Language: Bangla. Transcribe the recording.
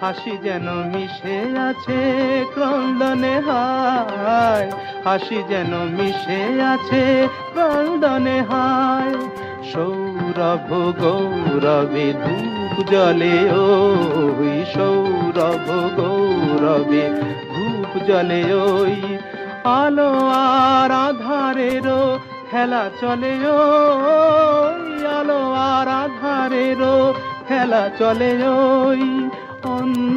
হাসি যেন মিশে আছে, ক্রন্দনে হায়। হাসি যেন মিশে আছে, ক্রন্দনে হায়। সৌরভ গৌরবে ধূপ জলে, ওই সৌরভ গৌরবে ধূপ জলে, ওই আলো আর আধারেরও খেলা চলে, ওই খেলা চলে ওই অন্ত